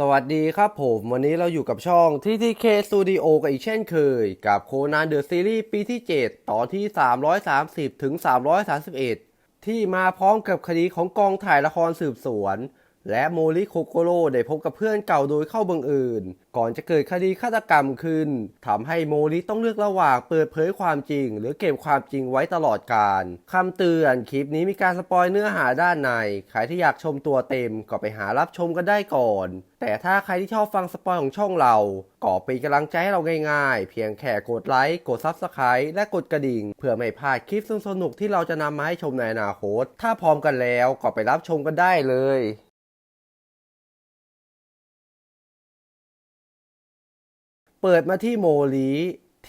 สวัสดีครับผมวันนี้เราอยู่กับช่อง TTK Studio กันอีกเช่นเคย กับโคนันเดอะซีรีส์ปีที่ 7 ตอนที่ 330 ถึง 331 ที่มาพร้อมกับคดีของกองถ่ายละครสืบสวน และโมริโคโกโร่ได้พบกับเพื่อนเก่าโดยเข้าบังเอิญก่อนจะเกิดคดีฆาตกรรมขึ้นทำให้โมริต้องเลือกระหว่างเปิดเผยความจริง หรือเก็บความจริงไว้ตลอดกาลคำเตือนคลิปนี้มีการสปอยเนื้อหาด้านใน ใครที่อยากชมตัวเต็มก็ไปหารับชมกันได้ก่อน แต่ถ้าใครที่ชอบฟังสปอยของช่องเราก็เป็นกำลังใจให้เราง่ายๆ เพียงแค่กดไลค์กดซับสไคร b e และกดกระดิ่ง เพื่อไม่พลาดคลิปสนุกที่เราจะนำมาให้ชมในอนาคต ถ้าพร้อมกันแล้วก็ไปรับชมกันได้เลย เปิดมาที่โมลี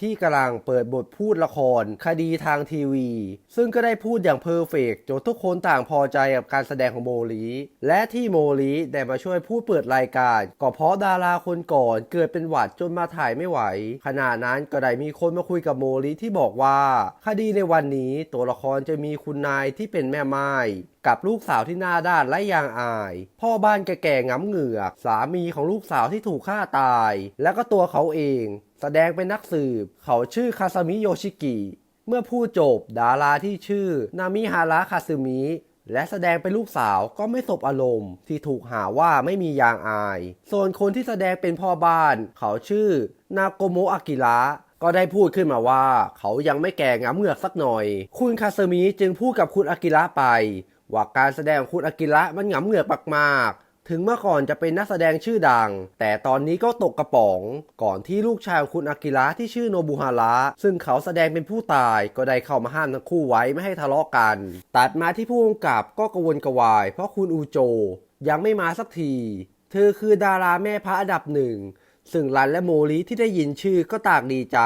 ที่กำลังเปิดบทพูดละคร คดีทางทีวี ซึ่งก็ได้พูดอย่างเพอร์เฟกต์จนทุกคนต่างพอใจกับการแสดงของโมลีและที่โมลีได้มาช่วยพูดเปิดรายการ ก็เพราะดาราคนก่อนเกิดเป็นหวัดจนมาถ่ายไม่ไหว ขณะนั้นก็ได้มีคนมาคุยกับโมลีที่บอกว่า คดีในวันนี้ตัวละครจะมีคุณนายที่เป็นแม่ไม้ กับลูกสาวที่หน้าด้านและยางอาย พ่อบ้านแก่ๆง้ำเหงือก สามีของลูกสาวที่ถูกฆ่าตาย แล้วก็ตัวเขาเอง แสดงเป็นนักสืบ เขาชื่อคาซามิโยชิกิ เมื่อพูดจบดาราที่ชื่อ นามิฮาระคาซึมิและแสดงเป็นลูกสาวก็ไม่สบอารมณ์ ที่ถูกหาว่าไม่มียางอาย ส่วนคนที่แสดงเป็นพ่อบ้าน เขาชื่อ นาโกโมะอากิระก็ได้พูดขึ้นมาว่า เขายังไม่แก่ง้ำเหงือกสักหน่อย คุณคาซึมิจึงพูดกับคุณอากิระไป ว่าการแสดงของคุณอากิระมันหงำเหงือกมากๆ ถึงเมื่อก่อนจะเป็นนักแสดงชื่อดัง แต่ตอนนี้ก็ตกกระป๋อง ก่อนที่ลูกชายของคุณอากิระที่ชื่อโนบุฮาระซึ่งเขาแสดงเป็นผู้ตายก็ได้เข้ามาห้ามทั้งคู่ไว้ไม่ให้ทะเลาะกัน ตัดมาที่ผู้กำกับก็กระวนกระวาย เพราะคุณอูโจ ยังไม่มาสักที เธอคือดาราแม่พระอันดับหนึ่งซึ่งรันและโมริที่ได้ยินชื่อก็ต่างดีใจ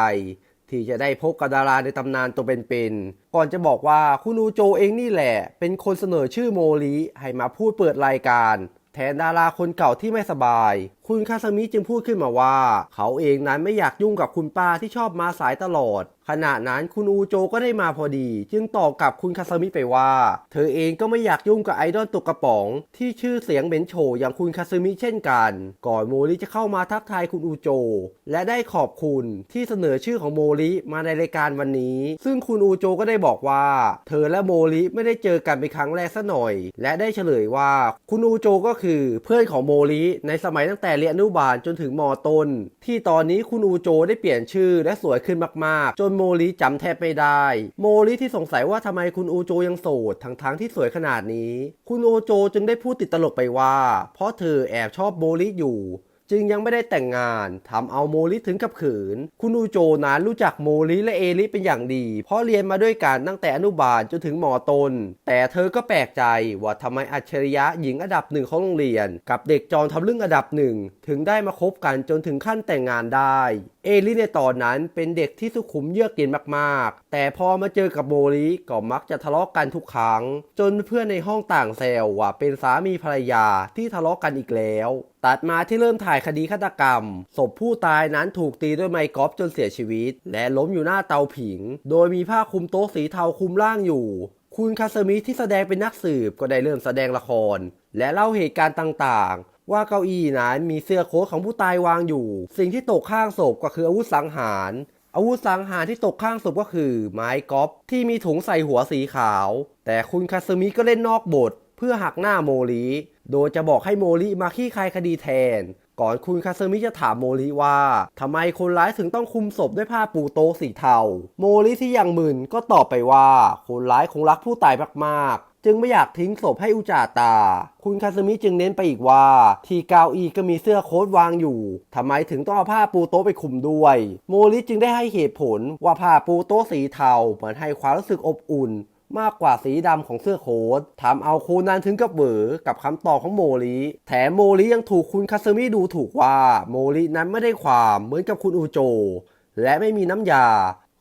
ที่จะได้พบกับดาราในตำนานตัวเป็นๆ ก่อนจะบอกว่าคุณอูโจเองนี่แหละ เป็นคนเสนอชื่อโมลิให้มาพูดเปิดรายการ แทนดาราคนเก่าที่ไม่สบาย คุณคาซามิจึงพูดขึ้นมาว่า เขาเองนั้นไม่อยากยุ่งกับคุณป้าที่ชอบมาสายตลอด ขณะนั้นคุณอูโจก็ได้มาพอดี จึงตอบกับคุณคาซามิไปว่า เธอเองก็ไม่อยากยุ่งกับไอดอลตกกระป๋อง ที่ชื่อเสียงเบนโฉอย่างคุณคาซามิเช่นกัน ก่อนโมริจะเข้ามาทักทายคุณอูโจ และได้ขอบคุณที่เสนอชื่อของโมริมาในรายการวันนี้ ซึ่งคุณอูโจก็ได้บอกว่า เธอและโมริไม่ได้เจอกันเป็นครั้งแรกซะหน่อย และได้เฉลยว่า คุณอูโจก็คือเพื่อนของโมริในสมัยตั้งแต่เรียนอนุบาลจนถึงมต้นที่ตอนนี้คุณอูโจได้เปลี่ยนชื่อและสวยขึ้นมากๆ จนโมริจำแทบไม่ได้ โมริที่สงสัยว่าทำไมคุณโอโจยังโสดทั้งๆที่สวยขนาดนี้ คุณโอโจจึงได้พูดติดตลกไปว่า เพราะเธอแอบชอบโมริอยู่จึงยังไม่ได้แต่งงานทำเอาโมริถึงกับเขินคุณอูโจนั้นรู้จักโมริและเอริเป็นอย่างดี เพราะเรียนมาด้วยกันตั้งแต่อนุบาลจนถึงมต้นแต่เธอก็แปลกใจว่าทำไมอัจฉริยะหญิงอันดับหนึ่งของโรงเรียน กับเด็กจอมทำเรื่องอันดับหนึ่งถึงได้มาคบกันจนถึงขั้นแต่งงานได้เอริในตอนนั้นเป็นเด็กที่สุขุมเยือกเย็นมากๆ แต่พอมาเจอกับโมริก็มักจะทะเลาะกันทุกครั้ง จนเพื่อนในห้องต่างแซวว่าเป็นสามีภรรยาที่ทะเลาะกันอีกแล้ว ตัดมาที่เริ่มถ่ายคดีฆาตกรรม ศพผู้ตายนั้นถูกตีด้วยไม้กอล์ฟจนเสียชีวิต และล้มอยู่หน้าเตาผิง โดยมีผ้าคลุมโต๊ะสีเทาคลุมร่างอยู่ คุณคาสมิที่แสดงเป็นนักสืบก็ได้เริ่มแสดงละคร และเล่าเหตุการณ์ต่าง ว่าเก้าอี้นั้นมีเสื้อโค้ทของผู้ตายวางอยู่ สิ่งที่ตกข้างศพก็คืออาวุธสังหารอาวุธสังหารที่ตกข้างศพก็คือไม้กอล์ฟที่มีถุงใส่หัวสีขาว แต่คุณคาสมิก็เล่นนอกบท เพื่อหักหน้าโมริโดยจะบอกให้โมริมาขี้คายคดีแทน ก่อนคุณคาซึมิจะถามโมริว่าทำไมคนร้ายถึงต้องคุมศพด้วยผ้าปูโต๊ะสีเทา โมริที่ยังมึนก็ตอบไปว่า คนร้ายคงรักผู้ตายมากๆ จึงไม่อยากทิ้งศพให้อุจาตา คุณคาซึมิจึงเน้นไปอีกว่า ที่เกาอีก็มีเสื้อโค้ทวางอยู่ ทำไมถึงต้องเอาผ้าปูโต๊ะไปคลุมด้วย โมริจึงได้ให้เหตุผลว่าผ้าปูโต๊ะสีเทาเหมือนให้ความรู้สึกอบอุ่น มากกว่าสีดำของเสื้อโค้ททำเอาโคนันถึงกับเบอกับคำตอบของโมริ แถมโมริยังถูกคุณคาซึมิดูถูกว่า โมรินั้นไม่ได้ความเหมือนกับคุณอูโจและไม่มีน้ำยา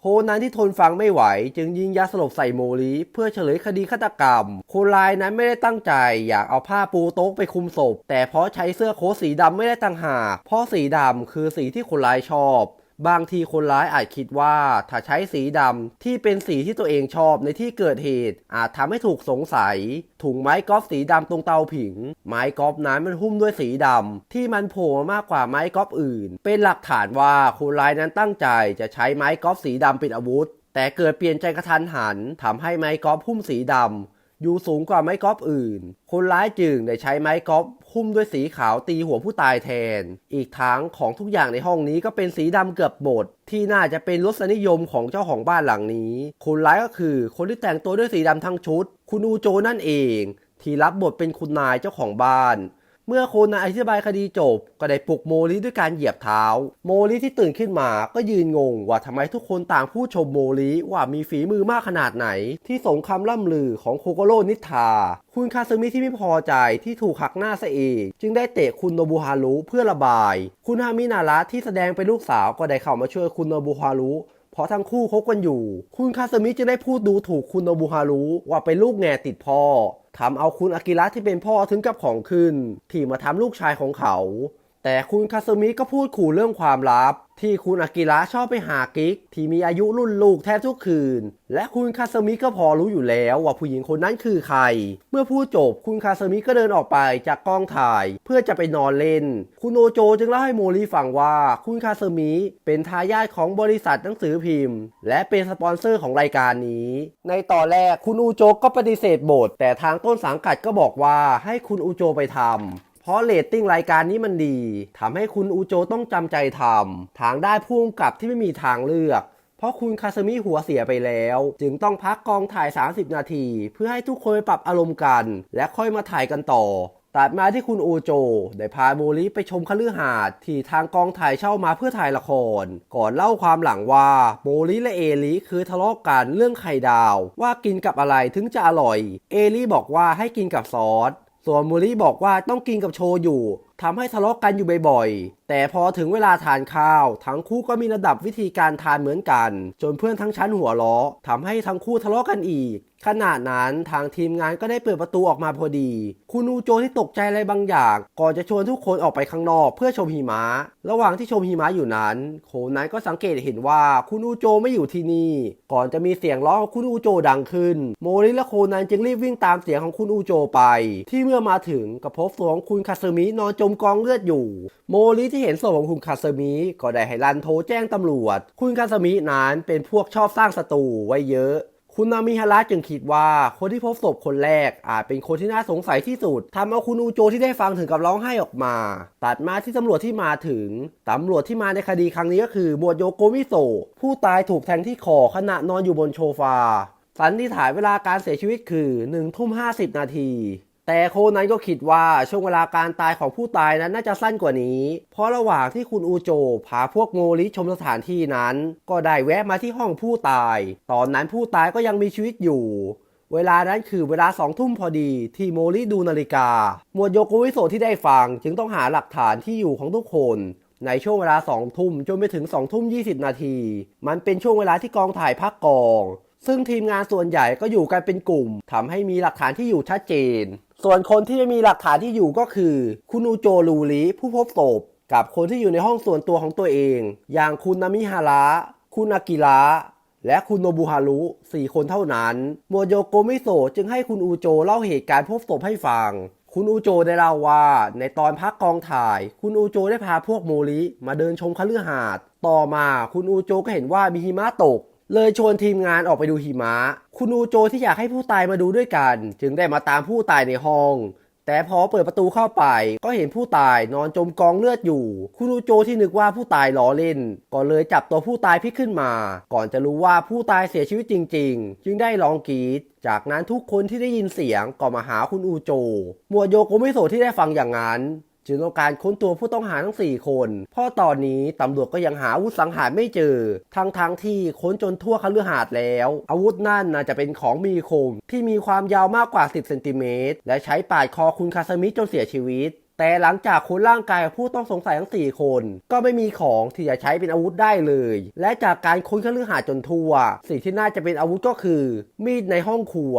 โคนันที่ทนฟังไม่ไหว จึงยิงยาสลบใส่โมลีเพื่อเฉลยคดีฆาตกรรม คนร้ายนั้นไม่ได้ตั้งใจ อยากเอาผ้าปูโต๊ะไปคุมศพ แต่เพราะใช้เสื้อโค้ทสีดำไม่ได้ต่างหากเพราะสีดำคือสีที่คนร้ายชอบ บางทีคนร้ายอาจคิดว่าถ้าใช้สีดำที่เป็นสีที่ตัวเองชอบในที่เกิดเหตุ อาจทำให้ถูกสงสัย ถุงไม้กอล์ฟสีดำตรงเตาผิง ไม้กอล์ฟนั้นมันหุ้มด้วยสีดำที่มันโผล่มากกว่าไม้กอล์ฟอื่น เป็นหลักฐานว่าคนร้ายนั้นตั้งใจจะใช้ไม้กอล์ฟสีดำเป็นอาวุธ แต่เกิดเปลี่ยนใจกระทันหันทำให้ไม้กอล์ฟหุ้มสีดำ อยู่สูงกว่าไม้กอล์ฟอื่น คนร้ายจึงได้ใช้ไม้กอล์ฟหุ้มด้วยสีขาวตีหัวผู้ตายแทน อีกทั้งของทุกอย่างในห้องนี้ก็เป็นสีดำเกือบหมดที่น่าจะเป็นรสนิยมของเจ้าของบ้านหลังนี้ คนร้ายก็คือคนที่แต่งตัวด้วยสีดำทั้งชุด คุณอูโจนั่นเอง ที่รับบทเป็นคุณนายเจ้าของบ้าน เมื่อโคนอธิบายคดีจบ ก็ได้ปลุกโมลิด้วยการเหยียบเท้า โมลิที่ตื่นขึ้นมาก็ยืนงงว่าทำไมทุกคนต่างพูดชมโมลิว่ามีฝีมือมากขนาดไหน ที่สงคำล่ำลือของโคโกโร่นิทา คุณคาซึมิที่ไม่พอใจที่ถูกหักหน้าซะเองจึงได้เตะคุณโนบุฮารุเพื่อระบาย คุณฮามินาระที่แสดงเป็นลูกสาวก็ได้เข้ามาช่วยคุณโนบุฮารุเพราะทั้งคู่คบกันอยู่ คุณคาสมิจึงได้พูดดูถูกคุณโนบุฮารุว่าเป็นลูกแง่ติดพ่อ ทำเอาคุณอากิระที่เป็นพ่อถึงกับของขึ้น ที่มาทำลูกชายของเขา แต่คุณคาสมิก็พูดขู่เรื่องความลับ ที่คุณอากิระชอบไปหากิ๊กที่มีอายุรุ่นลูกแทบทุกคืน และคุณคาสมิก็พอรู้อยู่แล้วว่าผู้หญิงคนนั้นคือใคร เมื่อพูดจบคุณคาสมิก็เดินออกไปจากกองถ่าย เพื่อจะไปนอนเล่น คุณโอโจจึงเล่าให้โมริฟังว่าคุณคาสมิเป็นทายาทของบริษัทหนังสือพิมพ์ และเป็นสปอนเซอร์ของรายการนี้ ในตอนแรกคุณอูโจก็ปฏิเสธบทแต่ทางต้นสังกัดก็บอกว่าให้คุณอูโจไปทำเพ ราะเรตติ้งรายการนี้มันดีทำให้คุณอูโจต้องจำใจทำทางได้พุ่มกับที่ไม่มีทางเลือก เพราะคุณคาสมิหัวเสียไปแล้ว จึงต้องพักกองถ่าย 30 นาที เพื่อให้ทุกคนไปปรับอารมณ์กัน และค่อยมาถ่ายกันต่อตัดมาที่คุณอูโจ ได้พาโมริไปชมคฤหาสน์ที่ทางกองถ่ายเช่ามาเพื่อถ่ายละคร ก่อนเล่าความหลังว่าโมริและเอลิเคยทะเลาะกันเรื่องไข่ดาว ว่ากินกับอะไรถึงจะอร่อย เอลิบอกว่าให้กินกับซอส ส่วนมูรีบอกว่าต้องกินกับโชยุทำให้ทะเลาะกันอยู่บ่อย แต่พอถึงเวลาทานข้าว ทั้งคู่ก็มีระดับวิธีการทานเหมือนกัน จนเพื่อนทั้งชั้นหัวเราะทำให้ทั้งคู่ทะเลาะกันอีก ขณะนั้นทางทีมงานก็ได้เปิดประตูออกมาพอดี คุณอูโจที่ตกใจอะไรบางอย่าง ก่อนจะชวนทุกคนออกไปข้างนอกเพื่อชมหิมะ ระหว่างที่ชมหิมะอยู่นั้น โคนั้นก็สังเกตเห็นว่าคุณอูโจไม่อยู่ที่นี่ ก่อนจะมีเสียงร้องของคุณอูโจดังขึ้น โมริและโคนั้นจึงรีบวิ่งตามเสียงของคุณอูโจไป ที่เมื่อมาถึงก็พบศพของคุณคาซึมินอนจมกองเลือดอยู่ โมริที่เห็นศพของคุณคาซมิก็ได้ให้รันโทรแจ้งตำรวจ คุณคาซมินั้นเป็นพวกชอบสร้างศัตรูไว้เยอะ คุณนามิฮาระจึงคิดว่าคนที่พบศพคนแรกอาจเป็นคนที่น่าสงสัยที่สุดทำเอาคุณอูโจที่ได้ฟังถึงกับร้องไห้ออกมา ตัดมาที่ตำรวจที่มาถึง ตำรวจที่มาในคดีครั้งนี้ก็คือหมวดโยโกมิโซะผู้ตายถูกแทงที่คอขณะนอนอยู่บนโชฟาสันนิษฐานเวลาการเสียชีวิตคือ1ทุ่ม50 นาที แต่โคนั้นก็คิดว่าช่วงเวลาการตายของผู้ตายนั้นน่าจะสั้นกว่านี้ เพราะระหว่างที่คุณอูโจพาพวกโมริชมสถานที่นั้น ก็ได้แวะมาที่ห้องผู้ตาย ตอนนั้นผู้ตายก็ยังมีชีวิตอยู่ เวลานั้นคือเวลาสองทุ่มพอดีที่โมริดูนาฬิกา หมวดโยโกวิโซที่ได้ฟังจึงต้องหาหลักฐานที่อยู่ของทุกคนในช่วงเวลาสองทุ่มจนไปถึงสองทุ่มยีนาที มันเป็นช่วงเวลาที่กองถ่ายพักกอง ซึ่งทีมงานส่วนใหญ่ก็อยู่กันเป็นกลุ่มทำให้มีหลักฐานที่อยู่ชัดเจน ส่วนคนที่ไม่มีหลักฐานที่อยู่ก็คือ คุณอูโจรูริผู้พบศพกับคนที่อยู่ในห้องส่วนตัวของตัวเอง อย่างคุณนามิฮาระคุณอากิระและคุณโนบุฮารุสี่คนเท่านั้น โมโยโกมิโซะจึงให้คุณอูโจเล่าเหตุการณ์พบศพให้ฟัง คุณอูโจได้เล่าว่า ในตอนพักกองถ่าย คุณอูโจได้พาพวกโมริมาเดินชมคฤหาสน์ต่อมาคุณอูโจก็เห็นว่ามีหิมะตก เลยชวนทีมงานออกไปดูหิมะ คุณอูโจที่อยากให้ผู้ตายมาดูด้วยกัน จึงได้มาตามผู้ตายในห้อง แต่พอเปิดประตูเข้าไป ก็เห็นผู้ตายนอนจมกองเลือดอยู่ คุณอูโจที่นึกว่าผู้ตายล้อเล่น ก็เลยจับตัวผู้ตายพิกขึ้นมา ก่อนจะรู้ว่าผู้ตายเสียชีวิตจริง ๆ จึงได้ร้องกรีดจากนั้นทุกคนที่ได้ยินเสียงก็มาหาคุณอูโจ หมวดโยโกมิโซที่ได้ฟังอย่างนั้น จึงต้องการค้นตัวผู้ต้องหาทั้ง 4 คน เพราะตอนนี้ตำรวจก็ยังหาอาวุธสังหารไม่เจอ ทั้งทางที่ค้นจนทั่วคฤหาสน์แล้ว อาวุธนั่นน่าจะเป็นของมีคม ที่มีความยาวมากกว่า 10 เซนติเมตร และใช้ปาดคอคุณคาสมิจนเสียชีวิต แต่หลังจากค้นร่างกายผู้ต้องสงสัยทั้ง 4 คน ก็ไม่มีของที่จะใช้เป็นอาวุธได้เลย และจากการค้นคฤหาสน์จนทั่ว สิ่งที่น่าจะเป็นอาวุธก็คือ มีดในห้องครัว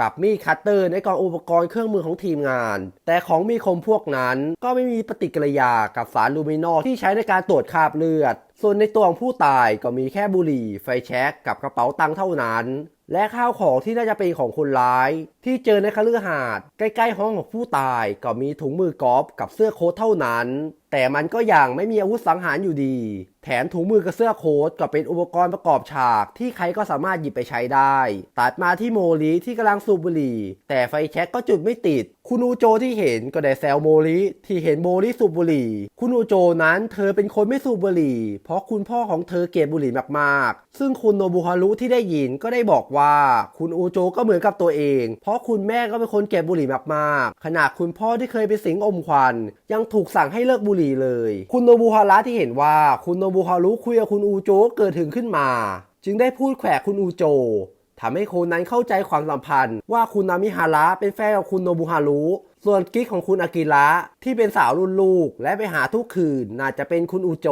กับมีดคัตเตอร์ในกองอุปกรณ์เครื่องมือของทีมงาน แต่ของมีคมพวกนั้นก็ไม่มีปฏิกิริยากับสารลูมินอลที่ใช้ในการตรวจคราบเลือด ส่วนในตัวของผู้ตายก็มีแค่บุหรี่ ไฟแช็กกับกระเป๋าตังค์เท่านั้น และข้าวของที่น่าจะเป็นของคนร้ายที่เจอในคฤหาสน์ใกล้ๆห้องของผู้ตายก็มีถุงมือกอล์ฟกับเสื้อโค้ทเท่านั้น แต่มันก็ยังไม่มีอาวุธสังหารอยู่ดี แถมถุงมือกับเสื้อโค้ทก็เป็นอุปกรณ์ประกอบฉากที่ใครก็สามารถหยิบไปใช้ได้ ตัดมาที่โมลีที่กำลังสูบบุหรี่ แต่ไฟแช็กก็จุดไม่ติด คุณอูโจที่เห็นก็ได้แซวโมลีที่เห็นโมลีสูบบุหรี่ คุณอูโจนั้นเธอเป็นคนไม่สูบบุหรี่ เพราะคุณพ่อของเธอเกลียดบุหรี่มากๆ ซึ่งคุณโนบุฮารุที่ได้ยินก็ได้บอกว่า คุณอูโจก็เหมือนกับตัวเองเพราะราะคุณแม่ก็เป็นคนเก็บบุหรี่มากๆขนาดคุณพ่อที่เคยเป็นสิงอมควัน ยังถูกสั่งให้เลิกบุหรี่เลย คุณโนบุฮาระที่เห็นว่าคุณโนบุฮารุคุยกับคุณอูโจเกิดถึงขึ้นมา จึงได้พูดแขวะคุณอูโจทำให้คนนั้นเข้าใจความสัมพันธ์ ว่าคุณนามิฮาระเป็นแฟนกับคุณโนบุฮารุ ส่วนกิ๊กของคุณอากิระที่เป็นสาวรุ่นลูก และไปหาทุกคืนน่าจะเป็นคุณอูโจ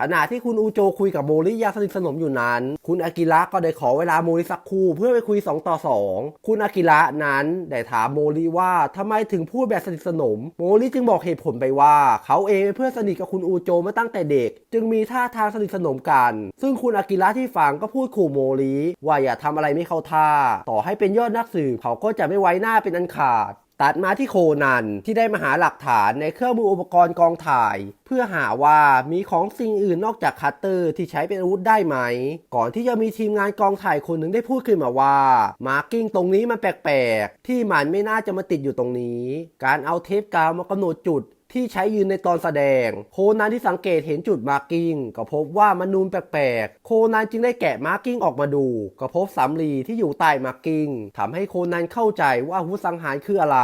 ขณะที่คุณอูโจคุยกับโมริยาสนิทสนมอยู่นั้น คุณอากิระก็ได้ขอเวลาโมริสักครู่เพื่อไปคุย 2 ต่อ 2 คุณอากิระนั้นได้ถามโมริว่าทำไมถึงพูดแบบสนิทสนม โมริจึงบอกเหตุผลไปว่า เขาเองเป็นเพื่อนสนิทกับคุณอูโจมาตั้งแต่เด็ก จึงมีท่าทางสนิทสนมกัน ซึ่งคุณอากิระที่ฟังก็พูดขู่โมริว่าอย่าทำอะไรไม่เข้าท่า ต่อให้เป็นยอดนักสืบเขาก็จะไม่ไว้หน้าเป็นอันขาด ตัดมาที่โคนันที่ได้มาหาหลักฐานในเครื่องมืออุปกรณ์กองถ่าย เพื่อหาว่ามีของสิ่งอื่นนอกจากคัตเตอร์ที่ใช้เป็นอาวุธได้ไหม ก่อนที่จะมีทีมงานกองถ่ายคนหนึ่งได้พูดขึ้นมาว่า มาร์กิ้งตรงนี้มันแปลกๆ ที่มันไม่น่าจะมาติดอยู่ตรงนี้ การเอาเทปกาวมากำหนดจุด ที่ใช้ยืนในตอนแสดง โคนันที่สังเกตเห็นจุดมาร์กิ้งก็พบว่ามันนูนแปลกๆ โคนันจึงได้แกะมาร์กิ้งออกมาดู ก็พบสำลีที่อยู่ใต้มาร์กิ้งทำให้โคนันเข้าใจว่าอาวุธสังหารคืออะไร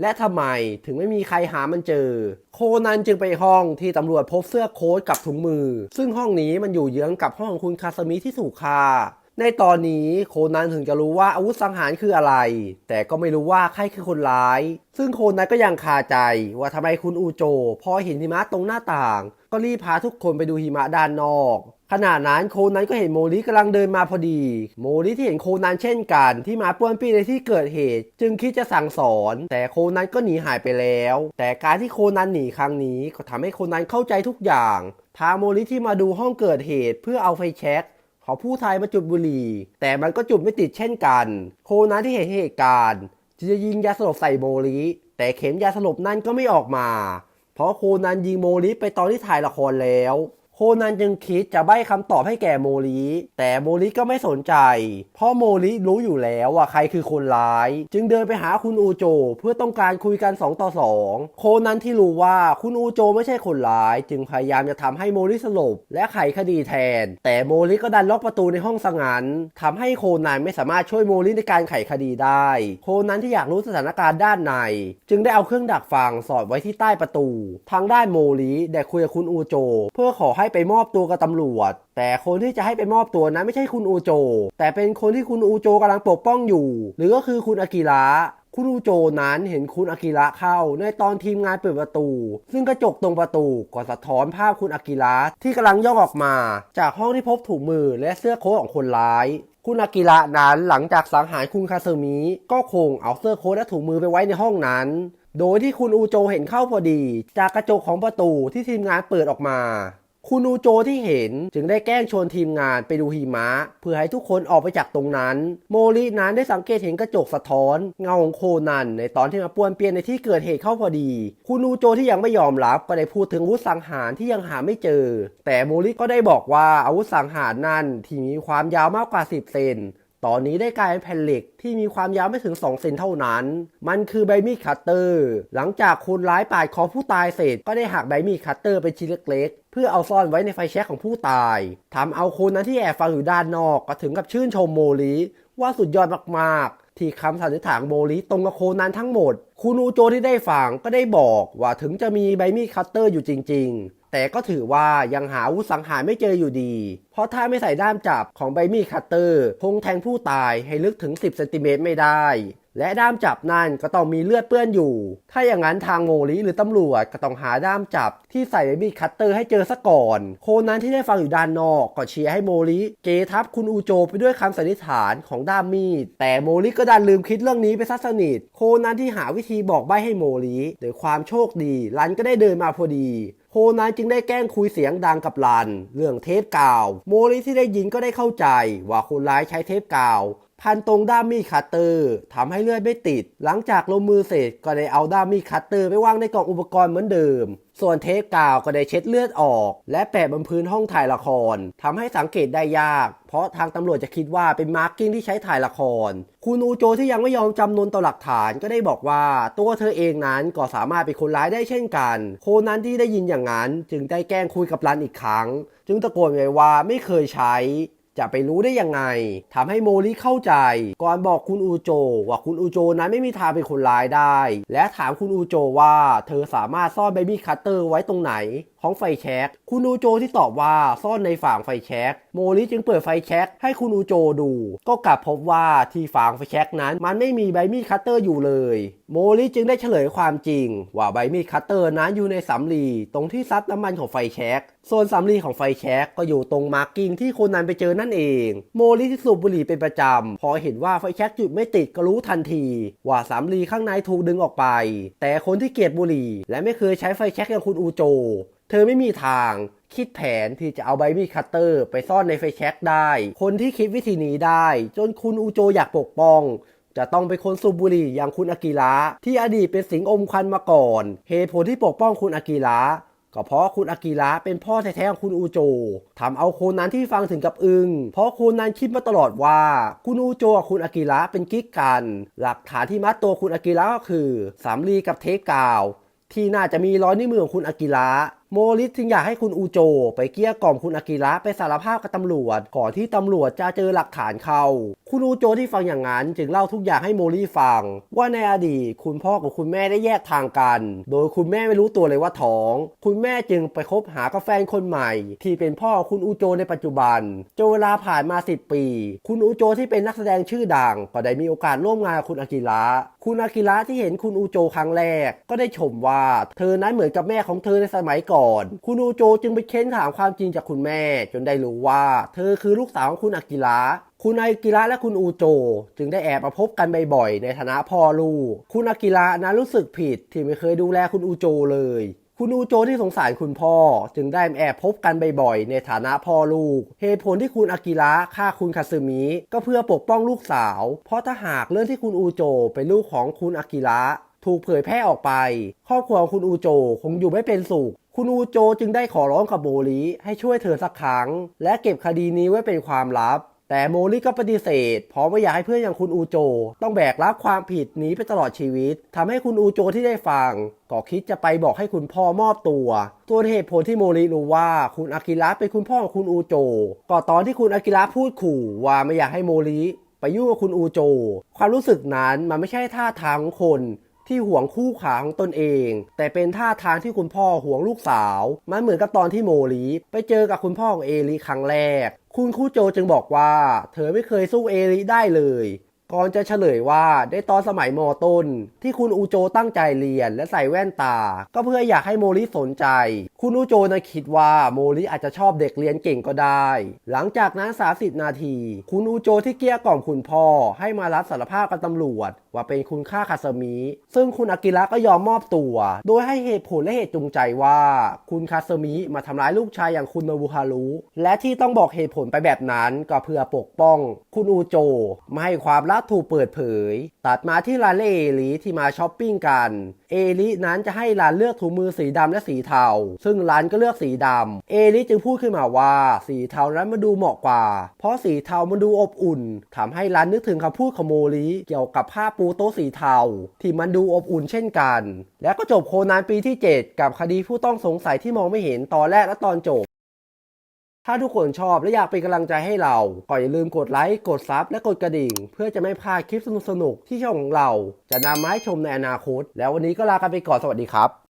และทำไมถึงไม่มีใครหามันเจอ โคนันจึงไปห้องที่ตำรวจพบเสื้อโค้ทกับถุงมือ ซึ่งห้องนี้มันอยู่เยื้องกับห้องของคุณคาสมิที่ถูกฆ่า ในตอนนี้โคนันถึงจะรู้ว่าอาวุธสังหารคืออะไร แต่ก็ไม่รู้ว่าใครคือคนร้าย ซึ่งโคนันก็ยังคาใจว่าทำไมคุณอูโจ พอเห็นหิมะตรงหน้าต่าง ก็รีบพาทุกคนไปดูหิมะด้านนอกขณะนั้นโคนันก็เห็นโมริกำลังเดินมาพอดี โมริที่เห็นโคนันเช่นกันที่มาป้วนปี้ในที่เกิดเหตุ จึงคิดจะสั่งสอน แต่โคนันก็หนีหายไปแล้ว แต่การที่โคนันหนีครั้งนี้ก็ทำให้โคนันเข้าใจทุกอย่างพาโมริที่มาดูห้องเกิดเหตุเพื่อเอาไฟแช็ก ขอผู้ไทยมาจุดบุหรี่ แต่มันก็จุดไม่ติดเช่นกัน โคนันที่เห็นเหตุการณ์จึงจะยิงยาสลบใส่โมริแต่เข็มยาสลบนั่นก็ไม่ออกมา เพราะโคนันยิงโมริไปตอนที่ถ่ายละครแล้ว โคนันจึงคิดจะใบ้คำตอบให้แก่โมริแต่โมริก็ไม่สนใจ เพราะโมริรู้อยู่แล้วว่าใครคือคนร้าย จึงเดินไปหาคุณอูโจ เพื่อต้องการคุยกัน 2 ต่อ 2 โคนันที่รู้ว่าคุณอูโจไม่ใช่คนร้าย จึงพยายามจะทำให้โมริสลบ และไขคดีแทน แต่โมริก็ดันล็อกประตูในห้องสงันทำให้โคนันไม่สามารถช่วยโมริในการไขคดีได้ โคนันที่อยากรู้สถานการณ์ด้านใน จึงได้เอาเครื่องดักฟังสอดไว้ที่ใต้ประตู ทางด้านโมริได้คุยกับคุณอูโจ เพื่อขอให้ไปมอบตัวกับตำรวจ แต่คนที่จะให้ไปมอบตัวนั้นไม่ใช่คุณอูโจ แต่เป็นคนที่คุณอูโจกำลังปกป้องอยู่ หรือก็คือคุณอากิระคุณอูโจนั้นเห็นคุณอากิระเข้า ในตอนทีมงานเปิดประตู ซึ่งกระจกตรงประตูก็สะท้อนภาพคุณอากิระที่กำลังย่องออกมา จากห้องที่พบถุงมือและเสื้อโค้ทของคนร้ายคุณอากิระนั้นหลังจากสังหารคุณคาซึมิก็คงเอาเสื้อโค้ทและถุงมือไปไว้ในห้องนั้น โดยที่คุณอูโจเห็นเข้าพอดี จากกระจกของประตูที่ทีมงานเปิดออกมา คุณอูโจที่เห็นจึงได้แกล้งชวนทีมงานไปดูหิมะ เพื่อให้ทุกคนออกไปจากตรงนั้น โมรินั้นได้สังเกตเห็นกระจกสะท้อน เงาของโคนัน ในตอนที่มาป้วนเปี้ยนในที่เกิดเหตุเข้าพอดี คุณอูโจที่ยังไม่ยอมรับก็ได้พูดถึงอาวุธสังหารที่ยังหาไม่เจอ แต่โมริก็ได้บอกว่าอาวุธสังหารนั่นที่มีความยาวมากกว่า 10 เซน ตอนนี้ได้กลายเป็นแผ่นเหล็กที่มีความยาวไม่ถึง 2 เซนเท่านั้น มันคือใบมีดคัตเตอร์ หลังจากคนร้ายปาดคอผู้ตายเสร็จ ก็ได้หักใบมีดคัตเตอร์เป็นชิ้นเล็กๆ เพื่อเอาซ่อนไว้ในไฟแช็กของผู้ตายทำเอาคนนั้นที่แอบฟังอยู่ด้านนอกก็ถึงกับชื่นชมโมริว่าสุดยอดมากๆ ที่คำสันนิษฐานของโมริตรงกับโคนันทั้งหมด คุณอูโจที่ได้ฟังก็ได้บอกว่าถึงจะมีใบมีดคัตเตอร์อยู่จริง ๆ แต่ก็ถือว่ายังหาอาวุธสังหารไม่เจออยู่ดี เพราะถ้าไม่ใส่ด้ามจับของใบมีดคัตเตอร์ คงแทงผู้ตายให้ลึกถึง 10เซนติเมตรไม่ได้ และด้ามจับนั่นก็ต้องมีเลือดเปื้อนอยู่ ถ้าอย่างนั้นทางโมลิหรือตำรวจก็ต้องหาด้ามจับที่ใส่ใบมีดคัตเตอร์ให้เจอซะก่อน โคนั้นที่ได้ฟังอยู่ด้านนอกก็เชียร์ให้โมลิเกทับคุณอูโจไปด้วยคำสันนิษฐานของด้ามมีด แต่โมลิก็ดันลืมคิดเรื่องนี้ไปซะสนิท โคนั้นที่หาวิธีบอกใบให้โมลิโดยความโชคดีรันก็ได้เดินมาพอดี โคนายจึงได้แกล้งคุยเสียงดังกับลัน เรื่องเทปกาว โมลิที่ได้ยินก็ได้เข้าใจ ว่าคนร้ายใช้เทปกาว พันตรงด้ามมีดคัตเตอร์ทำให้เลือดไม่ติด หลังจากลงมือเสร็จก็ได้เอาด้ามมีดคัตเตอร์ไปวางในกล่องอุปกรณ์เหมือนเดิม ส่วนเทปกาวก็ได้เช็ดเลือดออก และแปะบนพื้นห้องถ่ายละครทำให้สังเกตได้ยาก เพราะทางตำรวจจะคิดว่าเป็นมาร์กิ้งที่ใช้ถ่ายละคร คุณอูโจที่ยังไม่ยอมจำนนต่อหลักฐานก็ได้บอกว่า ตัวเธอเองนั้นก็สามารถเป็นคนร้ายได้เช่นกัน โคนั้นที่ได้ยินอย่างนั้น จึงได้แกล้งคุยกับรันอีกครั้ง จึงตะโกนไว้ว่าไม่เคยใช้ จะไปรู้ได้ยังไงทำให้โมริเข้าใจ ก่อนบอกคุณอูโจ ว่าคุณอูโจนั้นไม่มีทางเป็นคนร้ายได้ และถามคุณอูโจว่า เธอสามารถซ่อนเบบี้คัตเตอร์ไว้ตรงไหน ของไฟแช็กคุณอูโจที่ตอบว่าซ่อนในฝางไฟแช็กโมริจึงเปิดไฟแช็กให้คุณอูโจดู ก็กลับพบว่าที่ฝางไฟแช็กนั้น มันไม่มีใบมีดคัตเตอร์อยู่เลย โมริจึงได้เฉลยความจริง ว่าใบมีดคัตเตอร์นั้นอยู่ในสำลีตรงที่ซับน้ำมันของไฟแช็กส่วนสำลีของไฟแช็กก็อยู่ตรงมาร์กิ้งที่คนนั้นไปเจอนั่นเอง โมริที่สูบบุหรี่เป็นประจำพอเห็นว่าไฟแช็กจุดไม่ติดก็รู้ทันที ว่าสำลีข้างในถูกดึงออกไป แต่คนที่เกลียดบุหรี่ และไม่เคยใช้ไฟแช็กอย่างคุณอูโจ เธอไม่มีทางคิดแผนที่จะเอาใบมีดคัตเตอร์ไปซ่อนในไฟแช็กได้ คนที่คิดวิธีนี้ได้ จนคุณอูโจอยากปกป้อง จะต้องเป็นคนสูบบุหรี่อย่างคุณอากิระที่อดีตเป็นสิงห์อมควันมาก่อน เหตุผลที่ปกป้องคุณอากิระก็เพราะคุณอากิระเป็นพ่อแท้ๆของคุณอูโจทำเอาโคนนั้นที่ฟังถึงกับอึง้งเพราะโคนนั้นคิดมาตลอดว่า คุณอูโจกับคุณอากิระเป็นกิ๊กกัน หลักฐานที่มัดตัวคุณอากิระก็คือสำลีกับเทปกาว ที่น่าจะมีรอยนิ้วมือของคุณอากิระ โมริสจึงอยากให้คุณอูโจ ไปเกลี้ยกล่อมคุณอากิระไปสารภาพกับตำรวจ ก่อนที่ตำรวจจะเจอหลักฐานเขาคุณอูโจที่ฟังอย่างนั้น จึงเล่าทุกอย่างให้โมริฟัง ว่าในอดีตคุณพ่อกับคุณแม่ได้แยกทางกัน โดยคุณแม่ไม่รู้ตัวเลยว่าท้อง คุณแม่จึงไปคบหากับแฟนคนใหม่ ที่เป็นพ่อของคุณอูโจในปัจจุบันจนเวลาผ่านมา 10 ปี คุณอูโจที่เป็นนักแสดงชื่อดัง ก็ได้มีโอกาสร่วมงานกับคุณอากิระคุณอากิระที่เห็นคุณอูโจครั้งแรก ก็ได้ชมว่า เธอนั้นเหมือนกับแม่ของเธอในสมัยก่อนคุณอูโจจึงไปเค้นถามความจริงจากคุณแม่ จนได้รู้ว่า เธอคือลูกสาวของคุณอากิระคุณอากิระและคุณอูโจ จึงได้แอบมาพบกันบ่อยๆในฐานะพ่อลูก คุณอากิระนั้นรู้สึกผิดที่ไม่เคยดูแลคุณอูโจเลย คุณอูโจที่สงสารคุณพ่อ จึงได้แอบพบกันบ่อยๆในฐานะพ่อลูก เหตุผลที่คุณอากิระฆ่าคุณคาซึมิก็เพื่อปกป้องลูกสาว เพราะถ้าหากเรื่องที่คุณอูโจเป็นลูกของคุณอากิระ ถูกเผยแพร่ออกไป ครอบครัวคุณอูโจคงอยู่ไม่เป็นสุข คุณอูโจจึงได้ขอร้องกับโมริให้ช่วยเธอสักครั้ง และเก็บคดีนี้ไว้เป็นความลับ แต่โมริก็ปฏิเสธเพราะไม่อยากให้เพื่อนอย่างคุณอูโจ ต้องแบกรับความผิดนี้ไปตลอดชีวิตทำให้คุณอูโจที่ได้ฟังก็คิดจะไปบอกให้คุณพ่อมอบตัวตัวเหตุผลที่โมริรู้ว่าคุณอากิระเป็นคุณพ่อของคุณอูโจ ก็ตอนที่คุณอากิระพูดขู่ว่าไม่อยากให้โมริไปยุ่งกับคุณอูโจ ความรู้สึกนั้นมันไม่ใช่ท่าทางของคน ที่ห่วงคู่ขาของตนเอง แต่เป็นท่าทางที่คุณพ่อห่วงลูกสาว มันเหมือนกับตอนที่โมลีไปเจอกับคุณพ่อของเอริครั้งแรก คุณคู่โจจึงบอกว่า เธอไม่เคยสู้เอริได้เลยก่อนจะเฉลยว่าได้ตอนสมัยมต้น ที่คุณอูโจตั้งใจเรียนและใส่แว่นตา ก็เพื่ออยากให้โมริสนใจ คุณอูโจนะคิดว่าโมริอาจจะชอบเด็กเรียนเก่งก็ได้ หลังจากนั้น 30 นาที คุณอูโจที่เกลี้ยกล่อมคุณพ่อให้มารับสารภาพกับตำรวจว่าเป็นคุณฆ่าคาสมิ ซึ่งคุณอากิระก็ยอมมอบตัว โดยให้เหตุผลและเหตุจูงใจว่า คุณคาสมิมาทำร้ายลูกชายอย่างคุณโนบุฮารุ และที่ต้องบอกเหตุผลไปแบบนั้นก็เพื่อปกป้อง คุณอูโจ ไม่ให้ความลับถูกเปิดเผย ตัดมาที่ร้านเอลิที่มาช้อปปิ้งกัน เอลินั้นจะให้ร้านเลือกถุงมือสีดำและสีเทา ซึ่งร้านก็เลือกสีดำ เอลิจึงพูดขึ้นมาว่าสีเทานั้นมันดูเหมาะกว่า เพราะสีเทามันดูอบอุ่นทำให้ร้านนึกถึงคำพูดของโมริเกี่ยวกับผ้าปูโต๊ะสีเทา ที่มันดูอบอุ่นเช่นกัน และก็จบโคนันปีที่ 7 กับคดีผู้ต้องสงสัยที่มองไม่เห็นตอนแรกและตอนจบ ถ้าทุกคนชอบและอยากเป็นกำลังใจให้เรา ก็อย่าลืมกดไลค์ กดซับและกดกระดิ่ง เพื่อจะไม่พลาดคลิปสนุกๆที่ช่องของเรา จะนำมาให้ชมในอนาคต แล้ววันนี้ก็ลากันไปก่อนสวัสดีครับ